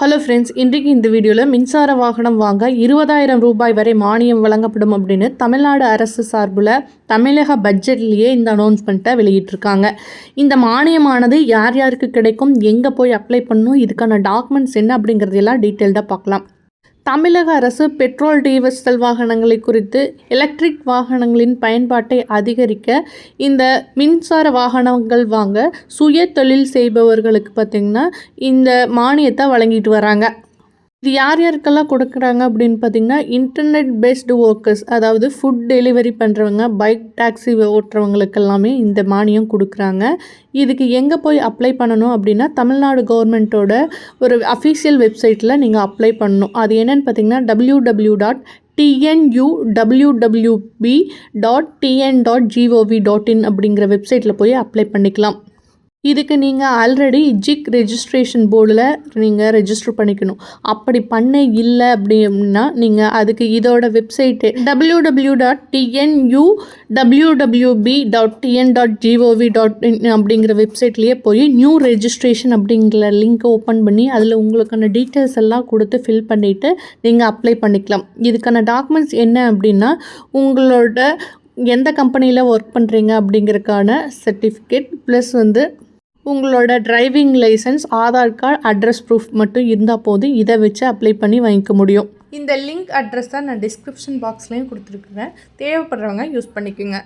Hello friends இன்றைக்கு இந்த வீடியோவில் மின்சார வாகனம் வாங்க இருபதாயிரம் ரூபாய் வரை மானியம் வழங்கப்படும் அப்படின்னு தமிழ்நாடு அரசு சார்பில் தமிழக பட்ஜெட்லேயே இந்த அனௌன்ஸ்மெண்ட்டை வெளியிட்டிருக்காங்க. இந்த மானியமானது யார் யாருக்கு கிடைக்கும் எங்கே போய் அப்ளை பண்ணும் இதுக்கான டாக்குமெண்ட்ஸ் என்ன அப்படிங்கிறதெல்லாம் டீட்டெயில்டாக பார்க்கலாம். தமிழக அரசு பெட்ரோல் டீசல் வாகனங்களை குறித்து எலக்ட்ரிக் வாகனங்களின் பயன்பாட்டை அதிகரிக்க இந்த மின்சார வாகனங்கள் வாங்க சுய தொழில் செய்பவர்களுக்கு பார்த்திங்கன்னா இந்த மானியத்தை வழங்கிட்டு வராங்க. இது யார் யாருக்கெல்லாம் கொடுக்குறாங்க அப்படின்னு பார்த்தீங்கன்னா இன்டர்நெட் பேஸ்டு ஒர்க்கர்ஸ் அதாவது ஃபுட் டெலிவரி பண்ணுறவங்க பைக் டாக்ஸி ஓட்டுறவங்களுக்கெல்லாமே இந்த மானியம் கொடுக்குறாங்க. இதுக்கு எங்கே போய் அப்ளை பண்ணணும் அப்படின்னா தமிழ்நாடு கவர்மெண்ட்டோட ஒரு அஃபீஷியல் வெப்சைட்டில் நீங்கள் அப்ளை பண்ணணும். அது என்னென்னு பார்த்தீங்கன்னா W W dot TNU WWB dot TN dot GOV dot in அப்படிங்கிற வெப்சைட்டில் போய் அப்ளை பண்ணிக்கலாம். இதுக்கு நீங்கள் ஆல்ரெடி ஜிக் ரெஜிஸ்ட்ரேஷன் போர்டில் நீங்கள் ரெஜிஸ்டர் பண்ணிக்கணும். அப்படி பண்ண இல்லை அப்படின்னா நீங்கள் அதுக்கு இதோட website W W dot TNU WWB dot TN dot GOV dot in அப்படிங்கிற வெப்சைட்லேயே போய் நியூ ரெஜிஸ்ட்ரேஷன் அப்படிங்கிற லிங்க்கை ஓப்பன் பண்ணி அதில் உங்களுக்கான டீட்டெயில்ஸ் எல்லாம் கொடுத்து ஃபில் பண்ணிவிட்டு நீங்கள் அப்ளை பண்ணிக்கலாம். இதுக்கான டாக்குமெண்ட்ஸ் என்ன அப்படின்னா உங்களோட எந்த கம்பெனியில் ஒர்க் பண்ணுறீங்க அப்படிங்கிறதுக்கான சர்டிஃபிகேட் ப்ளஸ் வந்து உங்களோட driving licence Aadhaar card address proof மட்டும் இருந்தால் போதும். இதை வச்சு அப்ளை பண்ணி வாங்கிக்க முடியும். இந்த லிங்க் அட்ரஸ் தான் நான் டிஸ்கிரிப்ஷன் பாக்ஸ்லேயும் கொடுத்துருக்குறேன். தேவைப்படுறவங்க யூஸ் பண்ணிக்கோங்க.